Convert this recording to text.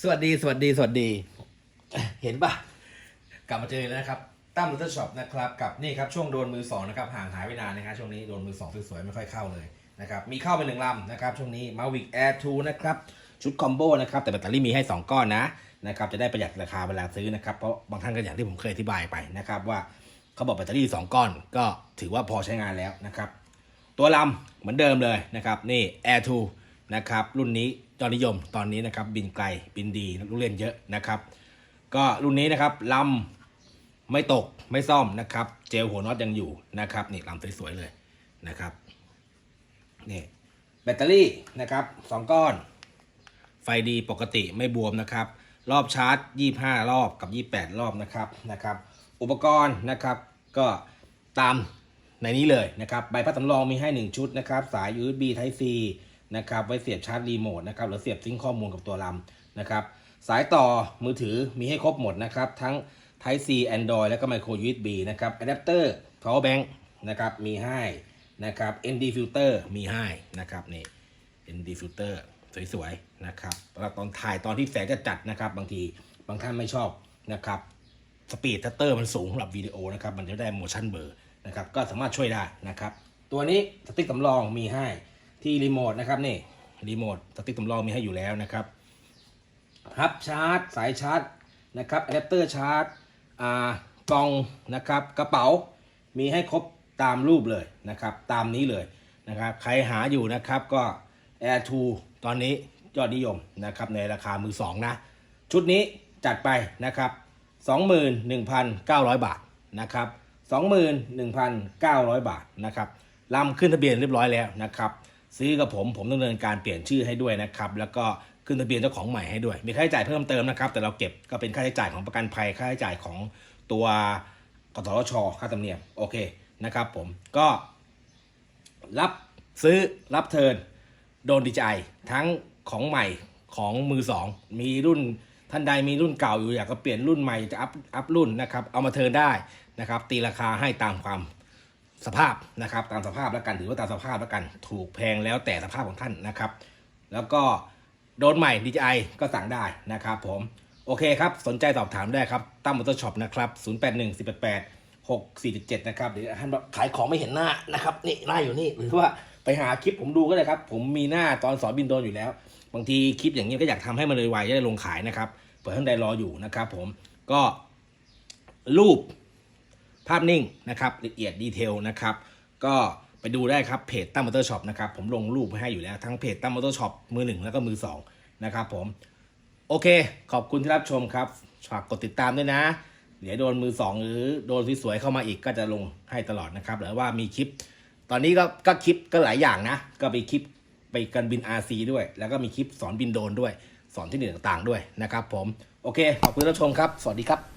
สวัสดีสวัสดีสวัสดี เห็นปะกลับมาเจอแล้วนะครับตั้มรูเตอร์ช็อปนะครับกับนี่ครับช่วงโดนมือสองนะครับห่างหายไปนานนะครับช่วงนี้โดนมือสองสวยๆไม่ค่อยเข้าเลยนะครับมีเข้าไปหนึ่งลำนะครับช่วงนี้ Mavic Air 2นะครับชุดคอมโบนะครับแต่แบตเตอรี่มีให้ 2 ก้อนนะนะครับจะได้ประหยัดราคาเวลาซื้อนะครับเพราะบางท่านก็อย่างที่ผมเคยอธิบายไปนะครับว่าเขาบอกแบตเตอรี่ 2 ก้อนก็ถือว่าพอใช้งานแล้วนะครับตัวลำเหมือนเดิมเลยนะครับนี่ Air 2 นะครับ รุ่นนี้ยอดนิยมตอนนี้นะครับ บินไกลบินดีลูกเล่นเยอะนะครับ ก็รุ่นนี้นะครับลำไม่ตกไม่ซ่อมนะครับ เจลหัวน็อตยังอยู่นะครับนี่ลำสวยๆเลยนะครับนี่แบตเตอรี่นะครับสองก้อน ไฟดีปกติไม่บวมนะครับ รอบชาร์จ 25 รอบกับ 28 รอบนะครับนะครับ อุปกรณ์นะครับก็ตามในนี้เลยนะครับ ใบพัดสำรองมีให้ 1 ชุดนะครับ สาย USB Type C นะครับไว้เสียบชาร์จรีโมทนะครับหรือเสียบซิงข้อมูลกับตัวลำนะครับสายต่อมือถือมีให้ครบหมดนะครับทั้ง Type C Android แล้วก็ Micro USB นะครับอะแดปเตอร์ power bank นะครับมีให้นะครับ ND filter มีให้นะครับนี่ ND filter สวยๆนะครับตอนถ่ายตอนที่แสงจะจัดนะครับ บางทีบางท่านไม่ชอบนะครับสปีดทัตเตอร์มันสูงสำหรับวิดีโอนะครับ มันจะได้ motion blur นะครับ ก็สามารถช่วยได้นะครับ ตัวนี้สติ๊กสำรองมีให้ ที่รีโมทนะครับนี่รีโมทสติ๊กสำรองมีให้อยู่แล้วนะครับฮับชาร์จ สายชาร์จนะครับอะแดปเตอร์ชาร์จอ่ากล่องนะครับกระเป๋ามีให้ครบตามรูปเลยนะครับตามนี้เลยนะครับใครหาอยู่นะครับก็ Air 2 ตอนนี้ยอดนิยมนะครับในราคามือสองนะ ชุดนี้จัดไปนะครับ 21,900 บาทนะครับ 21,900 บาทนะครับลำขึ้นทะเบียนเรียบร้อยแล้วนะครับ ซื้อกับผมผมต้องดำเนินการเปลี่ยนชื่อให้ด้วยนะครับ แล้วก็ขึ้นทะเบียนเจ้าของใหม่ให้ด้วย มีค่าใช้จ่ายเพิ่มเติมนะครับ แต่เราเก็บก็เป็นค่าใช้จ่ายของประกันภัย ค่าใช้จ่ายของตัวกสทช ค่าธรรมเนียม โอเคนะครับผม ก็รับซื้อรับเทินโดนดีใจทั้งของใหม่ของมือสอง มีรุ่นท่านใดมีรุ่นเก่าอยู่อยากจะเปลี่ยนรุ่นใหม่จะอัพอัพรุ่นนะครับ เอามาเทินได้นะครับ ตีราคาให้ตามความ สภาพนะครับ ตามสภาพแล้วกันถือว่าตามสภาพแล้วกัน ถูกแพงแล้วแต่สภาพของท่านนะครับ แล้วก็โดนใหม่ DJI ก็สั่งได้นะครับผม โอเคครับ สนใจสอบถามได้ครับตั้มมอเตอร์ช็อปนะครับ 081 488 6477นะครับเดี๋ยวท่านบอกขายของไม่เห็นหน้านะครับนี่หน้าอยู่นี่หรือว่าไปหาคลิปผมดูก็ได้ครับ ผมมีหน้าตอนสอนบินโดนอยู่แล้ว บางทีคลิปอย่างนี้ก็อยากทำให้มันเลยไวจะได้ลงขายนะครับเผื่อท่านใดรออยู่นะครับผมก็รูป ภาพนิ่งนะครับละเอียดดีเทลนะครับก็ไปดูได้ครับเพจตั้มมอเตอร์ช็อปนะครับผมลงรูปไว้ให้อยู่แล้วทั้งเพจตั้มมอเตอร์ช็อปมือหนึ่งแล้วก็มือสองนะครับผมโอเค ขอบคุณที่รับชมครับฝากกดติดตามด้วยนะ เดี๋ยวโดนมือสองหรือโดนสวยๆเข้ามาอีกก็จะลงให้ตลอดนะครับหรือว่ามีคลิป ตอนนี้ก็ก็คลิปก็หลายอย่างนะ ก็ไปคลิปไปกันบิน RC ด้วย แล้วก็มีคลิปสอนบินโดนด้วย สอนที่หนึ่งต่างๆด้วยนะครับผม โอเค ขอบคุณที่รับชมครับ สวัสดีครับ